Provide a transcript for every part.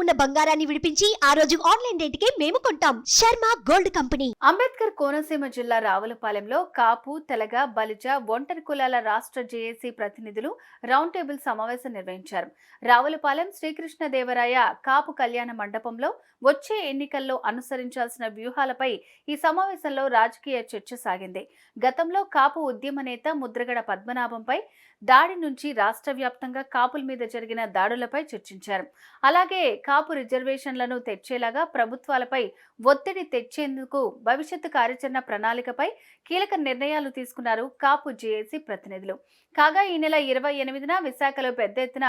ఉన్న బంగారాన్ని విడిపించి ఆ రోజు ఆన్లైన్ రేటుకే మేము కొంటాం. Sharma gold company. Ambedkar Konaseema జిల్లా రావులపాలెంలో కాపు తెలగ బలిజ ఒంటరి కులాల రాష్ట్ర జేఏసీ ప్రతినిధులు రౌండ్ టేబుల్ సమావేశం నిర్వహించారు. రావులపాలెం శ్రీకృష్ణదేవరాయ కాపు కళ్యాణ మండపంలో వచ్చే ఎన్నికల్లో అనుసరించాల్సిన వ్యూహాలపై ఈ సమావేశంలో రాజకీయ చర్చ సాగింది. గతంలో కాపు ఉద్యమ నేత ముద్రగడ పద్మనాభంపై దాడి నుంచి రాష్ట్ర వ్యాప్తంగా కాపుల మీద జరిగిన దాడులపై చర్చించారు. అలాగే కాపు రిజర్వేషన్లను తెచ్చేలాగా ప్రభుత్వాలపై ఒత్తిడి తెచ్చేందుకు భవిష్యత్తు కార్యాచరణ ప్రణాళికపై కీలక నిర్ణయాలు తీసుకున్నారు కాపు జేఏసీ ప్రతినిధులు. కాగా ఈ నెల ఇరవై ఎనిమిదిన విశాఖలో పెద్ద ఎత్తున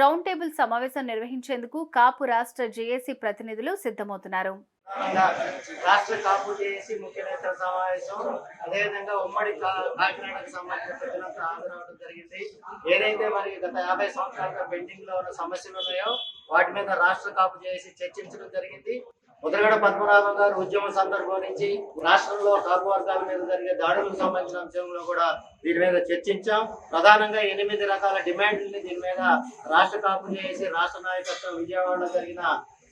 రౌండ్ టేబుల్ సమావేశం నిర్వహించేందుకు కాపు రాష్ట్ర జేఏసీ ప్రతినిధులు సిద్ధమవుతున్నారు. రాష్ట్ర కాపు చేసి ముఖ్య నేతల సమావేశం అదేవిధంగా ఉమ్మడి కాకినాడకు సంబంధించిన ప్రజలంతా హాజరవడం జరిగింది. ఏదైతే మరి గత యాభై సంవత్సరాలుగా పెండింగ్లో ఉన్న సమస్యలు ఉన్నాయో వాటి మీద రాష్ట్ర కాపు చేసి చర్చించడం జరిగింది. ముద్రగడ పద్మనాభం గారు ఉద్యమం సందర్భం నుంచి రాష్ట్రంలో కాపు వర్గాల మీద జరిగే దాడులకు సంబంధించిన అంశంలో కూడా దీని మీద చర్చించాం. ప్రధానంగా ఎనిమిది రకాల డిమాండ్లని దీని మీద రాష్ట్ర కాపు చేసి రాష్ట్ర నాయకత్వం విజయవాడలో జరిగిన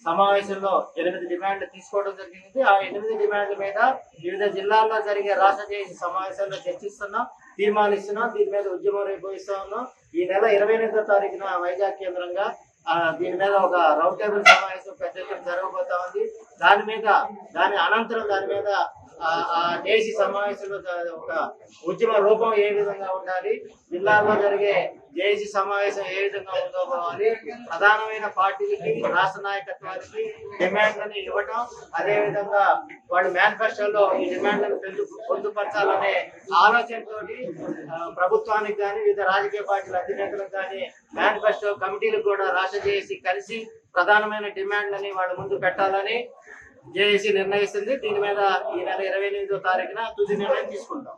సమావేశంలో ఎనిమిది డిమాండ్లు తీసుకోవడం జరిగింది. ఆ ఎనిమిది డిమాండ్ల మీద వివిధ జిల్లాల్లో జరిగే రాష్ట్ర చేసి సమావేశాల్లో చర్చిస్తున్నాం తీర్మానిస్తున్నాం. దీని మీద ఉద్యమం రేపు ఉన్నాం. ఈ నెల ఇరవై ఎనిమిదో తారీఖున వైజాగ్ కేంద్రంగా దీని మీద ఒక రౌండ్ టేబుల్ సమావేశం పెద్ద జరగబోతా ఉంది. దాని మీద దాని అనంతరం దాని మీద దేశీ సమావేశంలో ఒక ఉద్యమ రూపం ఏ విధంగా ఉండాలి? జిల్లాలో జరిగే జేఏసీ సమావేశం ఏ విధంగా ఉండాలి ప్రధానమైన పార్టీలకి రాష్ట్ర నాయకత్వానికి డిమాండ్లను ఇవ్వటం అదే విధంగా వాళ్ళు మేనిఫెస్టోలో ఈ డిమాండ్లను పెంచు పొందుపరచాలనే ఆలోచనతో ప్రభుత్వానికి కానీ వివిధ రాజకీయ పార్టీల అధినేతలకు కానీ మేనిఫెస్టో కమిటీలకు కూడా రాష్ట్ర జేఏసీ కలిసి ప్రధానమైన డిమాండ్లని వాళ్ళ ముందు పెట్టాలని జేఏసీ నిర్ణయిస్తుంది. దీని మీద ఈ నెల ఇరవై ఎనిమిదో తారీఖున తుది నిర్ణయం తీసుకుంటాం.